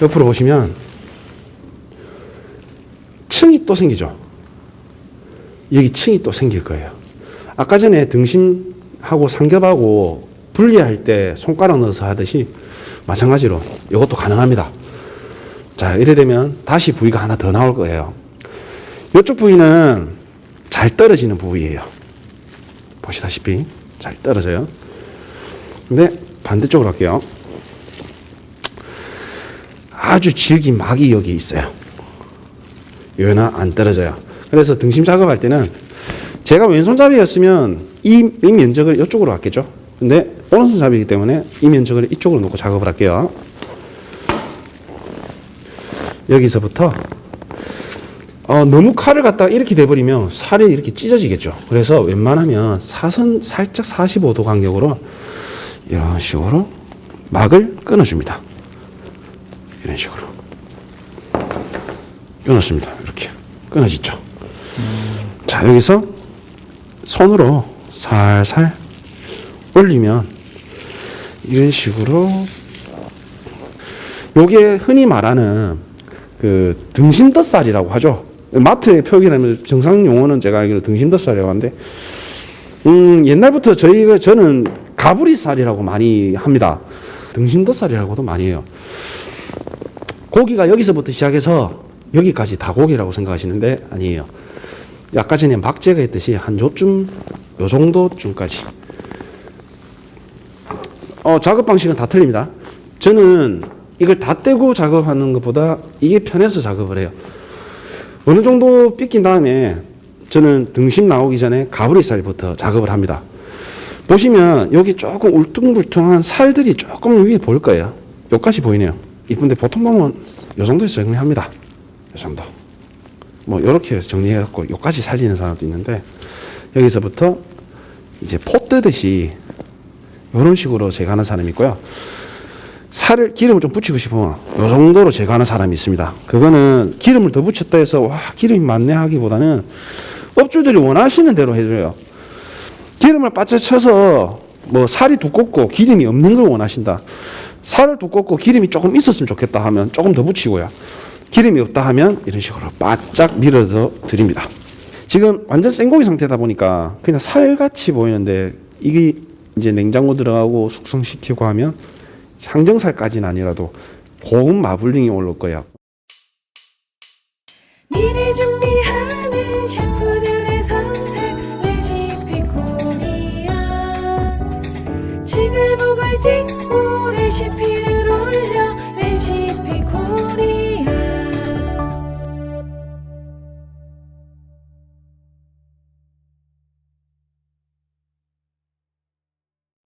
옆으로 보시면 층이 또 생기죠. 여기 층이 또 생길 거예요. 아까 전에 등심하고 삼겹하고 분리할 때 손가락 넣어서 하듯이 마찬가지로 이것도 가능합니다. 자, 이래 되면 다시 부위가 하나 더 나올 거예요. 이쪽 부위는 잘 떨어지는 부위예요. 보시다시피 잘 떨어져요. 근데 반대쪽으로 할게요. 아주 질긴 막이 여기 있어요. 얘는 안 떨어져요. 그래서 등심 작업할 때는 제가 왼손잡이였으면 이, 이 면적을 이쪽으로 할겠죠. 근데 오른손잡이기 때문에 이 면적을 이쪽으로 놓고 작업을 할게요. 여기서부터 어, 너무 칼을 갖다가 이렇게 돼버리면 살이 이렇게 찢어지겠죠. 그래서 웬만하면 사선 살짝 45도 간격으로 이런 식으로 막을 끊어줍니다. 이런 식으로 끊었습니다. 이렇게 끊어지죠. 자 여기서 손으로 살살 올리면 이런 식으로 요게 흔히 말하는 그 등심덧살이라고 하죠. 마트에 표기하면 정상 용어는 제가 알기로 등심덧살이라고 하는데 음, 옛날부터 저희가 저는 가브리살이라고 많이 합니다. 등심덧살이라고도 많이 해요. 고기가 여기서부터 시작해서 여기까지 다 고기라고 생각하시는데 아니에요. 아까 전에 막 제가 했듯이 한 요쯤 요 정도쯤까지. 어, 작업 방식은 다 틀립니다. 저는 이걸 다 떼고 작업하는 것보다 이게 편해서 작업을 해요. 어느 정도 삐낀 다음에 저는 등심 나오기 전에 가브리살부터 작업을 합니다. 보시면 여기 조금 울퉁불퉁한 살들이 조금 위에 보일 거예요. 여기까지 보이네요. 이쁜데 보통 보면 요 정도에서 정리합니다. 요 정도. 뭐 이렇게 정리해갖고 여기까지 살리는 사람도 있는데 여기서부터 이제 포 뜨듯이 이런 식으로 제거하는 사람이 있고요. 살을 기름을 좀 붙이고 싶으면 이 정도로 제거하는 사람이 있습니다. 그거는 기름을 더 붙였다 해서 와 기름이 많네 하기보다는 업주들이 원하시는 대로 해줘요. 기름을 바짝 쳐서 뭐 살이 두껍고 기름이 없는 걸 원하신다. 살을 두껍고 기름이 조금 있었으면 좋겠다 하면 조금 더 붙이고요. 기름이 없다 하면 이런 식으로 바짝 밀어서 드립니다. 지금 완전 생고기 상태다 보니까 그냥 살같이 보이는데 이게 이제 냉장고 들어가고 숙성시키고 하면 상정살까지는 아니라도 고운 마블링이 올라올 거예요.